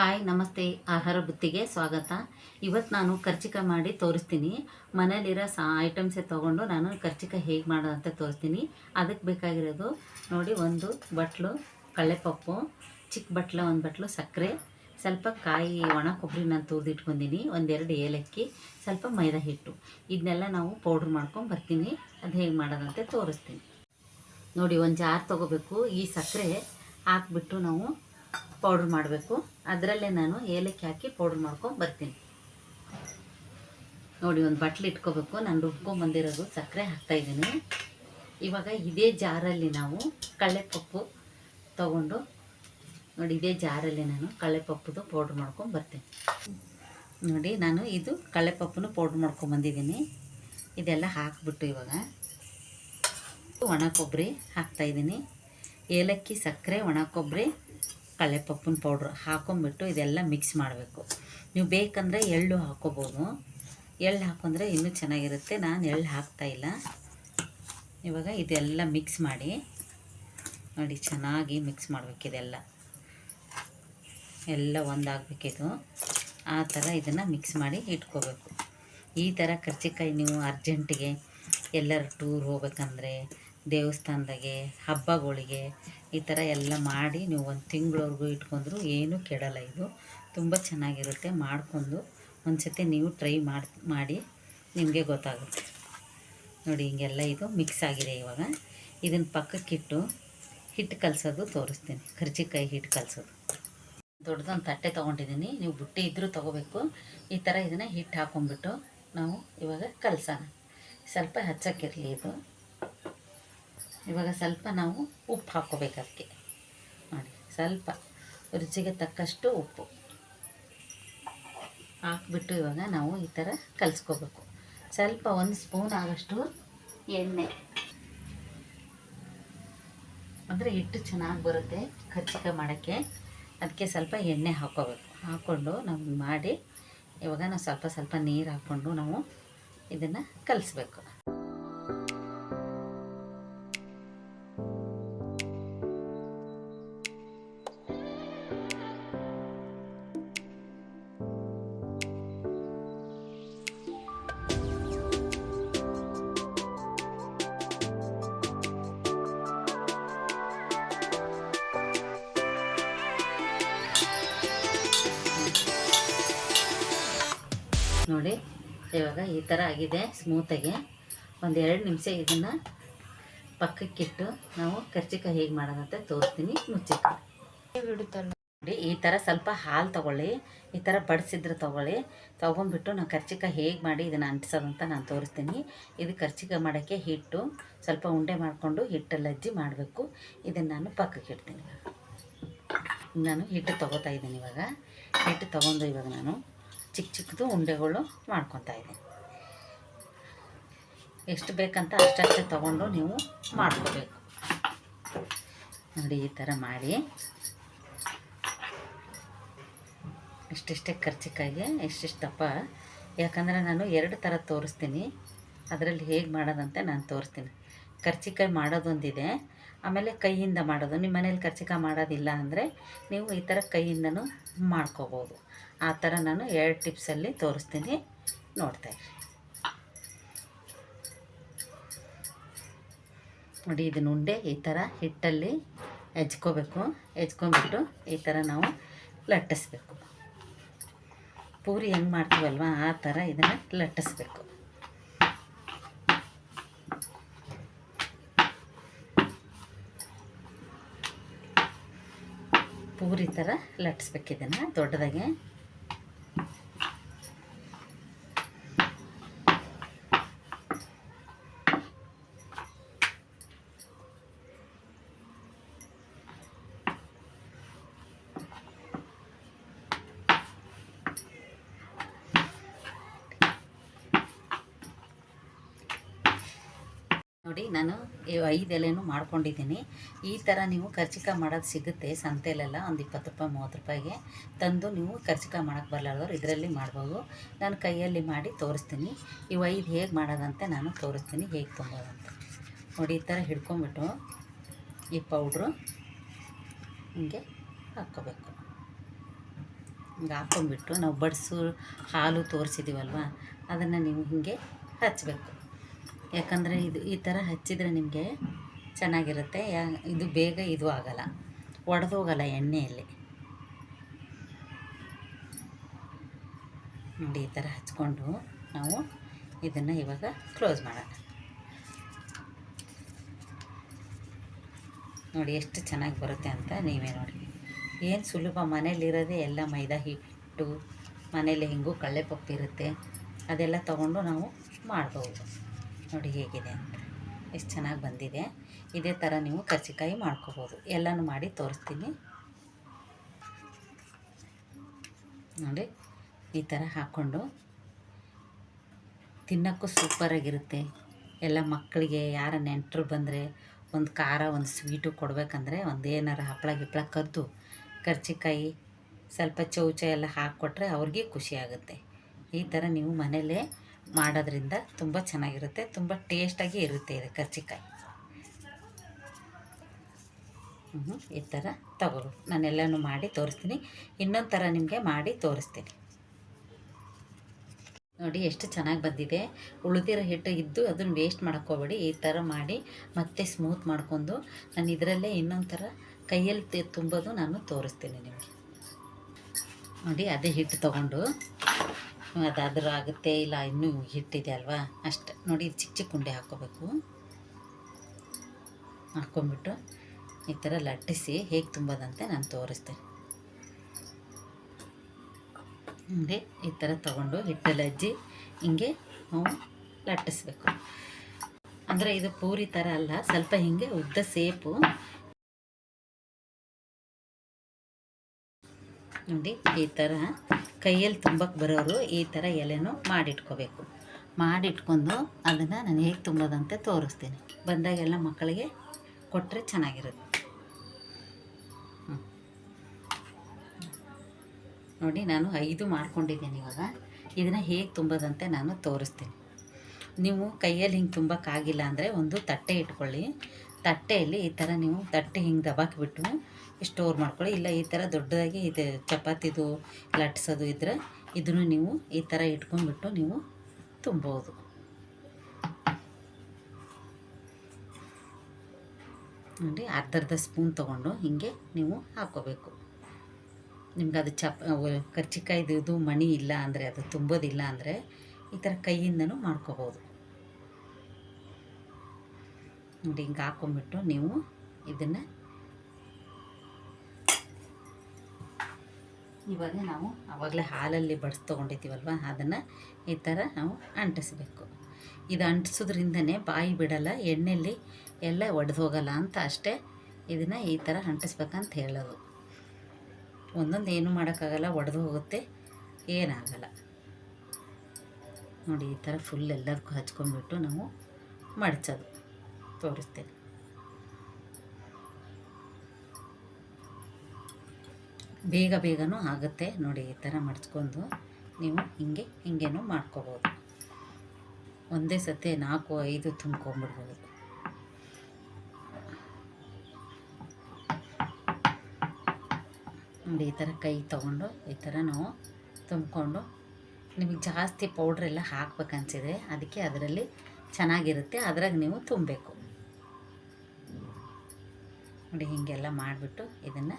Hi, ನಮಸ್ತೆ, ಆಹಾರ ಬುತ್ತಿಗೆ ಸ್ವಾಗತ. ಇವತ್ತು ನಾನು ಕರ್ಚಿಕ ಮಾಡಿ ತೋರಿಸ್ತೀನಿ. ಮನೇಲಿರೋ ಸಾ ಐಟಮ್ಸೇ ತೊಗೊಂಡು ನಾನು ಕರ್ಚಿಕ ಹೇಗೆ ಮಾಡೋ ಅಂತ ತೋರಿಸ್ತೀನಿ. ಅದಕ್ಕೆ ಬೇಕಾಗಿರೋದು ನೋಡಿ ಒಂದು ಬಟ್ಲು, ಕಳ್ಳೆಪಪ್ಪು ಚಿಕ್ಕ ಬಟ್ಲು, ಒಂದು ಬಟ್ಲು ಸಕ್ಕರೆ, ಸ್ವಲ್ಪ ಕಾಯಿ ಒಣ ಕೊಬ್ಬರಿ ನಾನು ತುರಿದಿಟ್ಕೊಂಡಿನಿ, ಒಂದೆರಡು ಏಲಕ್ಕಿ, ಸ್ವಲ್ಪ ಮೈದಾ ಹಿಟ್ಟು. ಇದನ್ನೆಲ್ಲ ನಾವು ಪೌಡ್ರ್ ಮಾಡ್ಕೊಂಡು ಬರ್ತೀನಿ. ಅದು ಹೇಗೆ ಮಾಡೋದಂತೆ ತೋರಿಸ್ತೀನಿ. ನೋಡಿ, ಒಂದು ಜಾರ್ ತೊಗೋಬೇಕು. ಈ ಸಕ್ಕರೆ ಹಾಕ್ಬಿಟ್ಟು ನಾವು ಪೌಡ್ರ್ ಮಾಡಬೇಕು. ಅದರಲ್ಲೇ ನಾನು ಏಲಕ್ಕಿ ಹಾಕಿ ಪೌಡ್ರ್ ಮಾಡ್ಕೊಂಡು ಬರ್ತೀನಿ. ನೋಡಿ, ಒಂದು ಬಟ್ಲು ಇಟ್ಕೋಬೇಕು. ನಾನು ರುಬ್ಕೊಂಬಂದಿರೋದು ಸಕ್ಕರೆ ಹಾಕ್ತಾಯಿದ್ದೀನಿ ಇವಾಗ ಇದೇ ಜಾರಲ್ಲಿ ನಾವು ಕಳ್ಳೆಪಪ್ಪು ತಗೊಂಡು, ನೋಡಿ, ಇದೇ ಜಾರಲ್ಲಿ ನಾನು ಕಳ್ಳೆಪಪ್ಪುದು ಪೌಡ್ರ್ ಮಾಡ್ಕೊಂಡು ಬರ್ತೀನಿ. ನೋಡಿ, ನಾನು ಇದು ಕಳ್ಳೆಪಪ್ಪನ್ನು ಪೌಡ್ರ್ ಮಾಡ್ಕೊಂಡು ಬಂದಿದ್ದೀನಿ. ಇದೆಲ್ಲ ಹಾಕ್ಬಿಟ್ಟು ಇವಾಗ ಒಣ ಕೊಬ್ಬರಿ ಹಾಕ್ತಾಯಿದ್ದೀನಿ ಏಲಕ್ಕಿ, ಸಕ್ಕರೆ, ಒಣ ಕೊಬ್ಬರಿ ಕಳ್ಳೆಪಪ್ಪನ ಪೌಡ್ರ್ ಹಾಕೊಂಬಿಟ್ಟು ಇದೆಲ್ಲ ಮಿಕ್ಸ್ ಮಾಡಬೇಕು. ನೀವು ಬೇಕಂದರೆ ಎಳ್ಳು ಹಾಕೋಬೋದು. ಎಳ್ಳು ಹಾಕೊಂಡ್ರೆ ಇನ್ನೂ ಚೆನ್ನಾಗಿರುತ್ತೆ. ನಾನು ಎಳ್ಳು ಹಾಕ್ತಾಯಿಲ್ಲ ಇವಾಗ ಇದೆಲ್ಲ ಮಿಕ್ಸ್ ಮಾಡಿ, ನೋಡಿ ಚೆನ್ನಾಗಿ ಮಿಕ್ಸ್ ಮಾಡಬೇಕು ಇದೆಲ್ಲ. ಎಲ್ಲ ಒಂದಾಗಬೇಕಿದು ಆ ಥರ ಇದನ್ನು ಮಿಕ್ಸ್ ಮಾಡಿ ಇಟ್ಕೋಬೇಕು. ಈ ಥರ ಕರ್ಜಿಕಾಯಿ ನೀವು ಅರ್ಜೆಂಟಿಗೆ ಎಲ್ಲರ ಟೂರ್ ಹೋಗ್ಬೇಕಂದ್ರೆ ದೇವಸ್ಥಾನದಾಗೆ, ಹಬ್ಬಗಳಿಗೆ ಈ ಥರ ಎಲ್ಲ ಮಾಡಿ ನೀವು ಒಂದು ತಿಂಗಳವರೆಗೂ ಇಟ್ಕೊಂಡ್ರು ಏನೂ ಕೆಡಲ್ಲ ಇದು. ತುಂಬ ಚೆನ್ನಾಗಿರುತ್ತೆ ಮಾಡಿಕೊಂಡು. ಒಂದು ಸತಿ ನೀವು ಟ್ರೈ ಮಾಡಿ ಮಾಡಿ ನಿಮಗೆ ಗೊತ್ತಾಗುತ್ತೆ. ನೋಡಿ ಹಿಂಗೆಲ್ಲ ಇದು ಮಿಕ್ಸ್ ಆಗಿದೆ ಇವಾಗ. ಇದನ್ನು ಪಕ್ಕಕ್ಕಿಟ್ಟು ಹಿಟ್ಟು ಕಲಸೋದು ತೋರಿಸ್ತೀನಿ. ಕರ್ಜಿಕಾಯಿ ಹಿಟ್ಟು ಕಲಸೋದು. ದೊಡ್ಡದೊಂದು ತಟ್ಟೆ ತೊಗೊಂಡಿದ್ದೀನಿ. ನೀವು ಬುಟ್ಟಿ ಇದ್ದರೂ ತೊಗೋಬೇಕು. ಈ ಥರ ಇದನ್ನು ಹಿಟ್ಟು ಹಾಕೊಂಡ್ಬಿಟ್ಟು ನಾವು ಇವಾಗ ಕಲಸೋಣ. ಸ್ವಲ್ಪ ಹಚ್ಚಕ್ಕಿರಲಿ ಇದು. ಇವಾಗ ಸ್ವಲ್ಪ ನಾವು ಉಪ್ಪು ಹಾಕ್ಕೋಬೇಕು ಅದಕ್ಕೆ. ನೋಡಿ, ಸ್ವಲ್ಪ ರುಚಿಗೆ ತಕ್ಕಷ್ಟು ಉಪ್ಪು ಹಾಕ್ಬಿಟ್ಟು ಇವಾಗ ನಾವು ಈ ಥರ ಕಲಿಸ್ಕೋಬೇಕು. ಸ್ವಲ್ಪ ಒಂದು ಸ್ಪೂನ್ ಆಗೋಷ್ಟು ಎಣ್ಣೆ. ಅಂದರೆ ಹಿಟ್ಟು ಚೆನ್ನಾಗಿ ಬರುತ್ತೆ ಕಚ್ಚಿಕ ಮಾಡೋಕ್ಕೆ. ಅದಕ್ಕೆ ಸ್ವಲ್ಪ ಎಣ್ಣೆ ಹಾಕ್ಕೋಬೇಕು. ಹಾಕ್ಕೊಂಡು ನಾವು ಮಾಡಿ ಇವಾಗ ನಾವು ಸ್ವಲ್ಪ ಸ್ವಲ್ಪ ನೀರು ಹಾಕ್ಕೊಂಡು ನಾವು ಇದನ್ನು ಕಲಿಸ್ಬೇಕು. ನೋಡಿ. ಇವಾಗ ಈ ಥರ ಆಗಿದೆ ಸ್ಮೂತಾಗಿ ಒಂದು ಎರಡು ನಿಮಿಷ ಇದನ್ನು ಪಕ್ಕಕ್ಕಿಟ್ಟು ನಾವು ಕರ್ಚಿಕಾಯಿ ಹೇಗೆ ಮಾಡೋದಂತ ತೋರಿಸ್ತೀನಿ ಮುಚ್ಚಿಟ್ಟು. ನೋಡಿ, ಈ ಥರ ಸ್ವಲ್ಪ ಹಾಲು ತೊಗೊಳ್ಳಿ. ಈ ಥರ ಬಡಿಸಿದ್ರೆ ತೊಗೊಳ್ಳಿ. ತೊಗೊಂಡ್ಬಿಟ್ಟು ನಾವು ಕರ್ಚಿಕಾಯಿ ಹೇಗೆ ಮಾಡಿ ಇದನ್ನು ಅಂಟಿಸೋದಂತ ನಾನು ತೋರಿಸ್ತೀನಿ. ಇದು ಕರ್ಚಿಕಾಯಿ ಮಾಡೋಕ್ಕೆ ಹಿಟ್ಟು, ಸ್ವಲ್ಪ ಉಂಡೆ ಮಾಡಿಕೊಂಡು ಹಿಟ್ಟಲ್ಲಿ ಅಜ್ಜಿ ಮಾಡಬೇಕು. ಇದನ್ನು ನಾನು ಪಕ್ಕಕ್ಕೆ ಇಡ್ತೀನಿ. ನಾನು ಹಿಟ್ಟು ತೊಗೋತಾ ಇದ್ದೀನಿ ಇವಾಗ. ಹಿಟ್ಟು ತೊಗೊಂಡು ಇವಾಗ ನಾನು ಚಿಕ್ಕ ಚಿಕ್ಕದು ಉಂಡೆಗಳು ಮಾಡ್ಕೊತಾ ಇದ್ದೀನಿ ಎಷ್ಟು ಬೇಕಂತ ಅಷ್ಟಷ್ಟೇ ತಗೊಂಡು ನೀವು ಮಾಡ್ಕೋಬೇಕು. ನೋಡಿ ಈ ಥರ ಮಾಡಿ. ಇಷ್ಟಿಷ್ಟೇ ಖರ್ಚಿಕಾಗಿ ಇಷ್ಟಿಷ್ಟು ದಪ್ಪ. ಯಾಕಂದರೆ ನಾನು ಎರಡು ಥರ ತೋರಿಸ್ತೀನಿ. ಅದರಲ್ಲಿ ಹೇಗೆ ಮಾಡೋದಂತ ನಾನು ತೋರಿಸ್ತೀನಿ. ಕರ್ಚಿಕಾಯಿ ಮಾಡೋದೊಂದಿದೆ. ಆಮೇಲೆ ಕೈಯಿಂದ ಮಾಡೋದು. ನಿಮ್ಮ ಮನೇಲಿ ಕರ್ಚಿಕಾಯಿ ಮಾಡೋದಿಲ್ಲ ಅಂದರೆ ನೀವು ಈ ಥರ ಕೈಯಿಂದನೂ ಮಾಡ್ಕೋಬೋದು. ಆ ಥರ ನಾನು ಎರಡು ಟಿಪ್ಸಲ್ಲಿ ತೋರಿಸ್ತೀನಿ. ನೋಡ್ತಾಯಿರಿ ನೋಡಿ ಇದನ್ನ ಉಂಡೆ ಈ ಥರ ಹಿಟ್ಟಲ್ಲಿ ಹೆಚ್ಕೋಬೇಕು. ಹೆಚ್ಕೊಂಡ್ಬಿಟ್ಟು ಈ ಥರ ನಾವು ಲಟ್ಟಿಸ್ಬೇಕು. ಪೂರಿ ಹೆಂಗೆ ಮಾಡ್ತೀವಲ್ವ? ಆ ಥರ ಇದನ್ನು ಲಟ್ಟಿಸ್ಬೇಕು. ಪೂರಿ ಥರ ಲಟ್ಟಿಸ್ಬೇಕು ಇದನ್ನು ದೊಡ್ಡದಾಗೆ. ನೋಡಿ, ನಾನು ಐದು ಎಲೆನೂ ಮಾಡ್ಕೊಂಡಿದ್ದೀನಿ. ಈ ಥರ ನೀವು ಖರ್ಚಿಕ ಮಾಡೋದು ಸಿಗುತ್ತೆ ಸಂತೆಲೆಲ್ಲ, ಒಂದು ಇಪ್ಪತ್ತು ರೂಪಾಯಿ, ಮೂವತ್ತು ರೂಪಾಯಿಗೆ. ತಂದು ನೀವು ಖರ್ಚಿಕ ಮಾಡೋಕ್ಕೆ ಬರಲಾರ್ದವ್ರು ಇದರಲ್ಲಿ ಮಾಡ್ಬೋದು. ನಾನು ಕೈಯಲ್ಲಿ ಮಾಡಿ ತೋರಿಸ್ತೀನಿ. ಇವು ಐದು ಹೇಗೆ ಮಾಡೋದಂತೆ ನಾನು ತೋರಿಸ್ತೀನಿ, ಹೇಗೆ ತುಂಬೋದಂತ. ನೋಡಿ, ಈ ಥರ ಹಿಡ್ಕೊಂಬಿಟ್ಟು ಈ ಪೌಡ್ರು ಹಿಂಗೆ ಹಾಕ್ಕೋಬೇಕು. ಹಿಂಗೆ ಹಾಕ್ಕೊಂಬಿಟ್ಟು ನಾವು ಬಡಿಸು ಹಾಲು ತೋರಿಸಿದ್ದೀವಲ್ವ ಅದನ್ನು ನೀವು ಹಿಂಗೆ ಹಚ್ಚಬೇಕು ಯಾಕಂದರೆ ಇದು ಈ ಥರ ಹಚ್ಚಿದರೆ ನಿಮಗೆ ಚೆನ್ನಾಗಿರುತ್ತೆ. ಯಾ, ಇದು ಬೇಗ ಇದು ಆಗಲ್ಲ. ಒಡೆದೋಗಲ್ಲ ಎಣ್ಣೆಯಲ್ಲಿ. ನೋಡಿ, ಈ ಥರ ಹಚ್ಕೊಂಡು ನಾವು ಇದನ್ನು ಇವಾಗ ಕ್ಲೋಸ್ ಮಾಡೋಣ. ನೋಡಿ, ಎಷ್ಟು ಚೆನ್ನಾಗಿ ಬರುತ್ತೆ ಅಂತ ನೀವೇ ನೋಡಿ. ಏನು ಸುಲಭ ಮನೇಲಿರೋದೇ ಎಲ್ಲ ಮೈದಾ ಹಿಟ್ಟು, ಮನೇಲಿ ಹೆಂಗೂ ಕಳ್ಳೆಪಪ್ಪಿರುತ್ತೆ. ಅದೆಲ್ಲ ತೊಗೊಂಡು ನಾವು ಮಾಡ್ಬೋದು. ನೋಡಿ ಹೇಗಿದೆ. ಅಂತ ಎಷ್ಟು ಚೆನ್ನಾಗಿ ಬಂದಿದೆ. ಇದೇ ಥರ ನೀವು ಕರ್ಜಿಕಾಯಿ ಮಾಡ್ಕೋಬೋದು. ಎಲ್ಲನೂ ಮಾಡಿ ತೋರಿಸ್ತೀನಿ. ನೋಡಿ, ಈ ಥರ ಹಾಕ್ಕೊಂಡು ತಿನ್ನೋಕ್ಕೂ ಸೂಪರಾಗಿರುತ್ತೆ ಎಲ್ಲ ಮಕ್ಕಳಿಗೆ ಯಾರ ನೆಂಟರು ಬಂದರೆ ಒಂದು ಖಾರ, ಒಂದು ಸ್ವೀಟು ಕೊಡಬೇಕಂದ್ರೆ ಒಂದು ಏನಾರು ಹಪ್ಪಳ, ಗಿಪ್ಪಳ ಕದ್ದು ಕರ್ಜಿಕಾಯಿ ಸ್ವಲ್ಪ ಚೌಚ ಎಲ್ಲ ಹಾಕ್ಕೊಟ್ರೆ ಅವ್ರಿಗೆ ಖುಷಿಯಾಗುತ್ತೆ ಈ ಥರ ನೀವು ಮನೇಲೇ ಮಾಡೋದ್ರಿಂದ ತುಂಬ ಚೆನ್ನಾಗಿರುತ್ತೆ, ತುಂಬ ಟೇಸ್ಟಾಗಿ ಇರುತ್ತೆ ಇದು ಕರ್ಜಿಕಾಯಿ. ಹ್ಞೂ ಈ ಥರ ನಾನು ನಾನೆಲ್ಲನೂ ಮಾಡಿ ತೋರಿಸ್ತೀನಿ. ಇನ್ನೊಂದು ಥರ ನಿಮಗೆ ಮಾಡಿ ತೋರಿಸ್ತೀನಿ. ನೋಡಿ ಎಷ್ಟು ಚೆನ್ನಾಗಿ ಬಂದಿದೆ. ಉಳಿದಿರೋ ಹಿಟ್ಟು ಇದ್ದು ಅದನ್ನು ವೇಸ್ಟ್ ಮಾಡ್ಕೋಬೇಡಿ. ಈ ಥರ ಮಾಡಿ ಮತ್ತೆ ಸ್ಮೂತ್ ಮಾಡ್ಕೊಂಡು ನಾನು ಇದರಲ್ಲೇ ಇನ್ನೊಂದು ಥರ ಕೈಯಲ್ಲಿ ತುಂಬೋದು ನಾನು ತೋರಿಸ್ತೀನಿ ನಿಮಗೆ. ನೋಡಿ ಅದೇ ಹಿಟ್ಟು ತೊಗೊಂಡು. ಅದಾದರೂ ಆಗುತ್ತೆ. ಇಲ್ಲ, ಇನ್ನೂ ಹಿಟ್ಟಿದೆ ಅಲ್ವಾ? ಅಷ್ಟು. ನೋಡಿ ಚಿಕ್ಕ ಚಿಕ್ಕ ಉಂಡೆ ಹಾಕ್ಕೋಬೇಕು. ಹಾಕ್ಕೊಂಬಿಟ್ಟು ಈ ಥರ ಲಟ್ಟಿಸಿ ಹೇಗೆ ತುಂಬೋದಂತೆ ನಾನು ತೋರಿಸ್ತೇನೆ. ಹಿಂಗೆ ಈ ಥರ ತೊಗೊಂಡು ಹಿಟ್ಟಲ್ಲಿ ಅಜ್ಜಿ ಹಿಂಗೆ ಲಟ್ಟಿಸ್ಬೇಕು. ಅಂದರೆ ಇದು ಪೂರಿ ಥರ ಅಲ್ಲ, ಸ್ವಲ್ಪ ಹಿಂಗೆ ಉದ್ದ ಸೇಪು. ನೋಡಿ, ಈ ಥರ ಕೈಯಲ್ಲಿ ತುಂಬಕ್ಕೆ ಬರೋರು ಈ ಥರ ಎಲೆನೂ ಮಾಡಿಟ್ಕೋಬೇಕು. ಮಾಡಿಟ್ಕೊಂಡು ಅದನ್ನು ನಾನು ಹೇಗೆ ತುಂಬೋದಂತೆ ತೋರಿಸ್ತೀನಿ. ಬಂದಾಗೆಲ್ಲ ಮಕ್ಕಳಿಗೆ ಕೊಟ್ಟರೆ ಚೆನ್ನಾಗಿರುತ್ತೆ. ನೋಡಿ ನಾನು ಐದು ಮಾಡ್ಕೊಂಡಿದ್ದೀನಿ ಇವಾಗ. ಇದನ್ನು ಹೇಗೆ ತುಂಬೋದಂತೆ ನಾನು ತೋರಿಸ್ತೀನಿ. ನೀವು ಕೈಯಲ್ಲಿ ಹಿಂಗೆ ತುಂಬಕ್ಕಾಗಿಲ್ಲ ಅಂದರೆ ಒಂದು ತಟ್ಟೆ ಇಟ್ಕೊಳ್ಳಿ. ತಟ್ಟೆಯಲ್ಲಿ ಈ ಥರ ನೀವು ತಟ್ಟೆ ಹಿಂಗೆ ದಬಾಕ್ಬಿಟ್ಟು ಸ್ಟೋರ್ ಮಾಡ್ಕೊಳ್ಳಿ. ಇಲ್ಲ, ಈ ಥರ ದೊಡ್ಡದಾಗಿ ಇದು ಚಪಾತಿದು, ಲಟ್ಸೋದು ಇದ್ದರೆ ಇದನ್ನು ನೀವು ಈ ಥರ ಇಟ್ಕೊಂಡ್ಬಿಟ್ಟು ನೀವು ತುಂಬೋದು. ನೋಡಿ, ಅರ್ಧರ್ಧ ಅರ್ಧ ಸ್ಪೂನ್ ತೊಗೊಂಡು ಹೀಗೆ ನೀವು ಹಾಕೋಬೇಕು ನಿಮ್ಗೆ ಅದು ಚಪ್ ಕರ್ಚಿಕಾಯ್ದು, ಇದು ಮಣಿ ಇಲ್ಲ ಅಂದರೆ, ಅದು ತುಂಬೋದಿಲ್ಲ ಅಂದರೆ ಈ ಥರ ಕೈಯಿಂದನೂ ಮಾಡ್ಕೋಬೋದು. ನೋಡಿ, ಹಿಂಗೆ ಹಾಕ್ಕೊಂಬಿಟ್ಟು ನೀವು ಇದನ್ನು ಇವಾಗ ನಾವು ಆವಾಗಲೇ ಹಾಲಲ್ಲಿ ಬಡ್ಸಿ ತೊಗೊಂಡಿದ್ದೀವಲ್ವ? ಅದನ್ನು ಈ ಥರ ನಾವು ಅಂಟಿಸ್ಬೇಕು. ಇದು ಅಂಟಿಸೋದ್ರಿಂದನೇ ಬಾಯಿ ಬಿಡಲ್ಲ ಎಣ್ಣೆಯಲ್ಲಿ ಎಲ್ಲ ಒಡೆದು ಹೋಗಲ್ಲ ಅಂತ ಅಷ್ಟೇ ಇದನ್ನು ಈ ಥರ ಅಂಟಿಸ್ಬೇಕಂತ ಹೇಳೋದು. ಒಂದೊಂದು ಏನು ಮಾಡೋಕ್ಕಾಗಲ್ಲ, ಒಡೆದು ಹೋಗುತ್ತೆ, ಏನಾಗಲ್ಲ. ನೋಡಿ, ಈ ಥರ ಫುಲ್ ಎಲ್ಲದಕ್ಕೂ ಹಚ್ಕೊಂಡ್ಬಿಟ್ಟು ನಾವು ಮಡಚೋದು. ತೋರಿಸ್ತೇನೆ. ಬೇಗ ಬೇಗನೂ ಆಗುತ್ತೆ ನೋಡಿ ಈ ಥರ ಮಡ್ಚ್ಕೊಂಡು ನೀವು ಹಿಂಗೆ ಹಿಂಗೇನೂ ಮಾಡ್ಕೋಬೋದು. ಒಂದೇ ಸತಿ ನಾಲ್ಕು, ಐದು ತುಂಬ್ಕೊಂಬಿಡ್ಬೋದು. ನೋಡಿ ಈ ಥರ ಕೈ ತೊಗೊಂಡು ಈ ಥರ ನಾವು ತುಂಬಿಕೊಂಡು ನಿಮಗೆ ಜಾಸ್ತಿ ಪೌಡ್ರೆಲ್ಲ ಹಾಕ್ಬೇಕನ್ಸಿದ್ರೆ ಅದಕ್ಕೆ ಅದರಲ್ಲಿ ಚೆನ್ನಾಗಿರುತ್ತೆ. ಅದ್ರಾಗ ನೀವು ತುಂಬಬೇಕು. ನೋಡಿ ಹೀಗೆಲ್ಲ ಮಾಡಿಬಿಟ್ಟು ಇದನ್ನು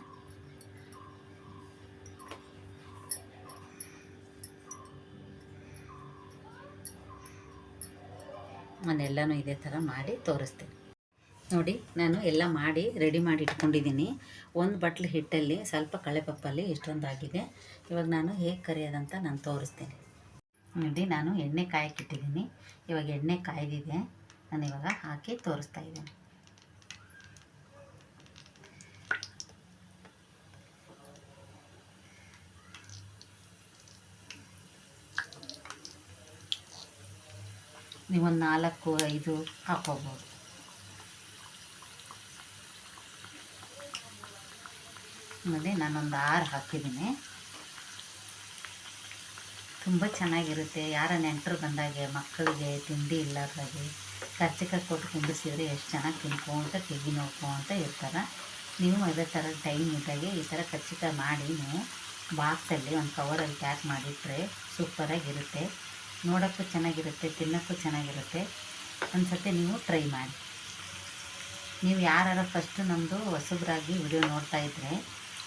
ನಾನೆಲ್ಲನೂ ಇದೇ ಥರ ಮಾಡಿ ತೋರಿಸ್ತೀನಿ. ನೋಡಿ, ನಾನು ಎಲ್ಲ ಮಾಡಿ ರೆಡಿ ಮಾಡಿ ಇಟ್ಕೊಂಡಿದ್ದೀನಿ. ಒಂದು ಬಟ್ಲು ಹಿಟ್ಟಲ್ಲಿ, ಸ್ವಲ್ಪ ಕಳೆಪಪ್ಪಲ್ಲಿ ಇಷ್ಟೊಂದಾಗಿದೆ. ಇವಾಗ ನಾನು ಹೇಗೆ ಕರಿಯೋದಂತ ನಾನು ತೋರಿಸ್ತೀನಿ. ನೋಡಿ, ನಾನು ಎಣ್ಣೆ ಕಾಯಕ್ಕಿಟ್ಟಿದ್ದೀನಿ ಇವಾಗ ಎಣ್ಣೆ ಕಾಯ್ದಿದೆ. ನಾನು ಇವಾಗ ಹಾಕಿ ತೋರಿಸ್ತಾ ಇದ್ದೀನಿ. ನೀವೊಂದು ನಾಲ್ಕು, ಐದು ಹಾಕೋಬೋದು. ಆಮೇಲೆ ನಾನೊಂದು ಆರು ಹಾಕಿದ್ದೀನಿ. ತುಂಬ ಚೆನ್ನಾಗಿರುತ್ತೆ. ಯಾರ ನೆಂಟರು ಬಂದಾಗೆ ಮಕ್ಕಳಿಗೆ ತಿಂಡಿ ಇಲ್ಲದಾಗೆ ಕರ್ಚಿಕ ಕೊಟ್ಟು ಕುಂಬಿಸಿದರೆ ಎಷ್ಟು ಚೆನ್ನಾಗಿ ತಿನ್ಕೊಂತ ತೆಗಿ ನೋಡ್ಕೊಂತ ಇರ್ತಾರೆ ನೀವು ಅದೇ ಥರ ಟೈಮ್ ಇದ್ದಾಗೆ ಈ ಥರ ಕರ್ಚಿಕಾಯಿ ಮಾಡಿ ನೀವು ಬಾಕ್ಸಲ್ಲಿ ಒಂದು ಕವರಲ್ಲಿ ಪ್ಯಾಕ್ ಮಾಡಿಟ್ರೆ ಸೂಪರಾಗಿರುತ್ತೆ. ನೋಡೋಕ್ಕೂ ಚೆನ್ನಾಗಿರುತ್ತೆ, ತಿನ್ನೋಕ್ಕೂ ಚೆನ್ನಾಗಿರುತ್ತೆ. ಒಂದು ನೀವು ಟ್ರೈ ಮಾಡಿ. ನೀವು ಯಾರು ಫಸ್ಟು ನಮ್ಮದು ಹೊಸಬ್ರಾಗಿ ವಿಡಿಯೋ ನೋಡ್ತಾ ಇದ್ದರೆ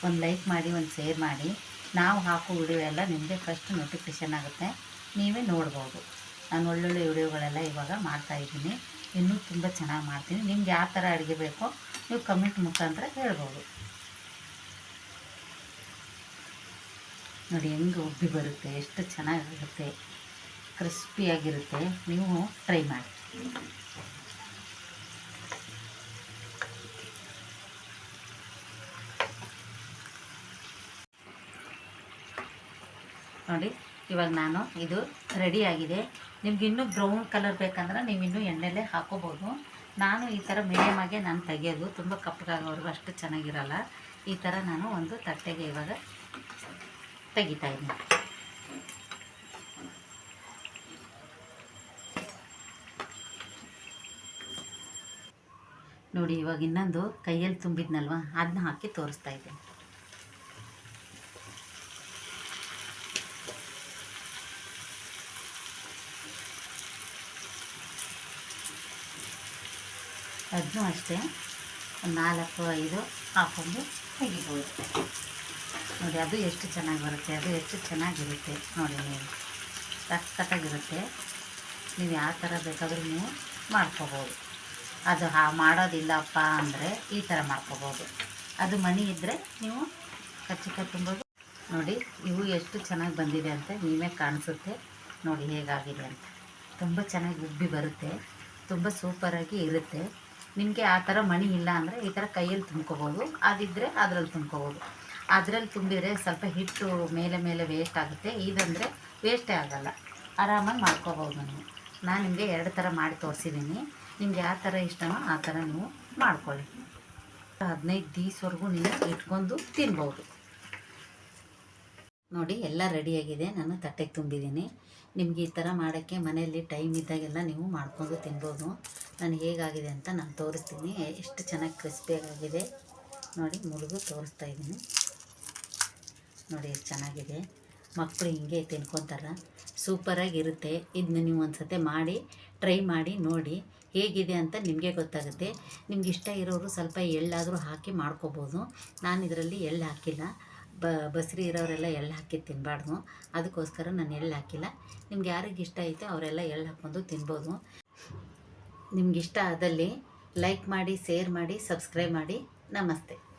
ಒಂದು ಲೈಕ್ ಮಾಡಿ, ಒಂದು ಶೇರ್ ಮಾಡಿ. ನಾವು ಹಾಕೋ ವಿಡಿಯೋ ಎಲ್ಲ ನಿಮಗೆ ಫಸ್ಟ್ ನೋಟಿಫಿಕೇಷನ್ ಆಗುತ್ತೆ. ನೀವೇ ನೋಡ್ಬೋದು. ನಾನು ಒಳ್ಳೊಳ್ಳೆ ವಿಡಿಯೋಗಳೆಲ್ಲ ಇವಾಗ ಮಾಡ್ತಾಯಿದ್ದೀನಿ ಇನ್ನೂ ತುಂಬ ಚೆನ್ನಾಗಿ ಮಾಡ್ತೀನಿ. ನಿಮ್ಗೆ ಯಾವ ಥರ ಅಡುಗೆ ಬೇಕೋ ನೀವು ಕಮೆಂಟ್ ಮುಖಾಂತರ ಹೇಳ್ಬೋದು. ನೋಡಿ, ಹೆಂಗೆ ಉಬ್ಬಿ ಬರುತ್ತೆ, ಎಷ್ಟು ಚೆನ್ನಾಗಿರುತ್ತೆ ಕ್ರಿಸ್ಪಿಯಾಗಿರುತ್ತೆ ನೀವು ಟ್ರೈ ಮಾಡಿ. ನೋಡಿ, ಇವಾಗ ನಾನು ಇದು ರೆಡಿಯಾಗಿದೆ ನಿಮ್ಗೆ ಇನ್ನೂ ಬ್ರೌನ್ ಕಲರ್ ಬೇಕಂದ್ರೆ ನೀವು ಇನ್ನೂ ಎಣ್ಣೆಲೆ ಹಾಕೋಬೋದು. ನಾನು ಈ ಥರ ಮೀಡಿಯಮಾಗೆ ನಾನು ತೆಗೆಯೋದು. ತುಂಬ ಕಪ್ಪಗಾಗೋವರೆಗೂ ಅಷ್ಟು ಚೆನ್ನಾಗಿರಲ್ಲ. ಈ ಥರ ನಾನು ಒಂದು ತಟ್ಟೆಗೆ ಇವಾಗ ತೆಗಿತಾ ಇದ್ದೀನಿ. ನೋಡಿ, ಇವಾಗ ಇನ್ನೊಂದು ಕೈಯಲ್ಲಿ ತುಂಬಿದ್ನಲ್ವ? ಅದನ್ನ ಹಾಕಿ ತೋರಿಸ್ತಾ ಇದ್ದೀನಿ. ಅದನ್ನೂ ಅಷ್ಟೇ. ನಾಲ್ಕು, ಐದು ಹಾಕೊಂಡು ತೆಗಿಬೋದು. ನೋಡಿ, ಅದು ಎಷ್ಟು ಚೆನ್ನಾಗಿ ಬರುತ್ತೆ, ಅದು ಎಷ್ಟು ಚೆನ್ನಾಗಿರುತ್ತೆ. ನೋಡಿ, ನೀವು ಸಖತ್ತಾಗಿರುತ್ತೆ. ನೀವು ಯಾವ ಥರ ಬೇಕಾದರೂ ನೀವು ಮಾಡ್ಕೋಬೋದು. ಅದು ಹಾ ಮಾಡೋದಿಲ್ಲಪ್ಪ ಅಂದರೆ ಈ ಥರ ಮಾಡ್ಕೋಬೋದು. ಅದು ಮಣಿ ಇದ್ದರೆ ನೀವು ಕಚ್ಚಿಕ ತುಂಬೋದು. ನೋಡಿ, ಇವು ಎಷ್ಟು ಚೆನ್ನಾಗಿ ಬಂದಿದೆ ಅಂತ ನೀವೇ ಕಾಣಿಸುತ್ತೆ. ನೋಡಿ, ಹೇಗಾಗಿದೆ ಅಂತ. ತುಂಬ ಚೆನ್ನಾಗಿ ಉಬ್ಬಿ ಬರುತ್ತೆ. ತುಂಬ ಸೂಪರಾಗಿ ಇರುತ್ತೆ. ನಿಮಗೆ ಆ ಥರ ಮಣಿ ಇಲ್ಲ ಅಂದರೆ ಈ ಥರ ಕೈಯಲ್ಲಿ ತುಂಬ್ಕೋಬೋದು. ಅದಿದ್ದರೆ ಅದರಲ್ಲಿ ತುಂಬ್ಕೋಬೋದು. ಅದರಲ್ಲಿ ತುಂಬಿದರೆ ಸ್ವಲ್ಪ ಹಿಟ್ಟು ಮೇಲೆ ಮೇಲೆ ವೇಸ್ಟ್ ಆಗುತ್ತೆ. ಇದಂದರೆ ವೇಸ್ಟೇ ಆಗೋಲ್ಲ. ಆರಾಮಾಗಿ ಮಾಡ್ಕೋಬೋದು ನಾನು ನಿಮಗೆ ಎರಡು ಥರ ಮಾಡಿ ತೋರಿಸಿದ್ದೀನಿ ನಿಮ್ಗೆ ಯಾವ ಥರ ಇಷ್ಟನೋ ಆ ಥರ ನೀವು ಮಾಡ್ಕೊಳ್ಳಿ. ಹದಿನೈದು ದಿವಸವರೆಗೂ ನೀವು ಇಟ್ಕೊಂಡು ತಿನ್ಬೋದು. ನೋಡಿ, ಎಲ್ಲ ರೆಡಿಯಾಗಿದೆ ನಾನು ತಟ್ಟೆಗೆ ತುಂಬಿದ್ದೀನಿ. ನಿಮ್ಗೆ ಈ ಥರ ಮಾಡೋಕ್ಕೆ ಮನೆಯಲ್ಲಿ ಟೈಮ್ ಇದ್ದಾಗೆಲ್ಲ ನೀವು ಮಾಡ್ಕೊಂಡು ತಿನ್ಬೋದು. ನಾನು ಹೇಗಾಗಿದೆ ಅಂತ ನಾನು ತೋರಿಸ್ತೀನಿ. ಎಷ್ಟು ಚೆನ್ನಾಗಿ ಕ್ರಿಸ್ಪಿಯಾಗಿದೆ ನೋಡಿ, ಮುಳುಗು ತೋರಿಸ್ತಾ ಇದ್ದೀನಿ. ನೋಡಿ, ಎಷ್ಟು ಚೆನ್ನಾಗಿದೆ. ಮಕ್ಕಳು ಹಿಂಗೆ ತಿನ್ಕೊತಾರ. ಸೂಪರಾಗಿರುತ್ತೆ. ಇದನ್ನ ನೀವು ಒಂದು ಸತಿ ಮಾಡಿ ಟ್ರೈ ಮಾಡಿ, ನೋಡಿ. ಹೇಗಿದೆ ಅಂತ ನಿಮಗೆ ಗೊತ್ತಾಗುತ್ತೆ. ನಿಮ್ಗೆ ಇಷ್ಟ ಇರೋರು ಸ್ವಲ್ಪ ಎಳ್ಳಾದರೂ ಹಾಕಿ ಮಾಡ್ಕೋಬೋದು. ನಾನು ಇದರಲ್ಲಿ ಎಳ್ಳು ಹಾಕಿಲ್ಲ. ಬ, ಬಸ್ರಿ ಇರೋರೆಲ್ಲ ಎಳ್ಳು ಹಾಕಿ ತಿನ್ನಬಾರ್ದು ಅದಕ್ಕೋಸ್ಕರ ನಾನು ಎಳ್ಳು ಹಾಕಿಲ್ಲ. ನಿಮ್ಗೆ ಯಾರಿಗೆ ಇಷ್ಟ ಐತೆ ಅವರೆಲ್ಲ ಎಳ್ಳು ಹಾಕ್ಕೊಂಡು ತಿನ್ಬೋದು. ನಿಮ್ಗೆ ಇಷ್ಟ ಆದಲ್ಲಿ ಲೈಕ್ ಮಾಡಿ, ಶೇರ್ ಮಾಡಿ, ಸಬ್ಸ್ಕ್ರೈಬ್ ಮಾಡಿ. ನಮಸ್ತೆ.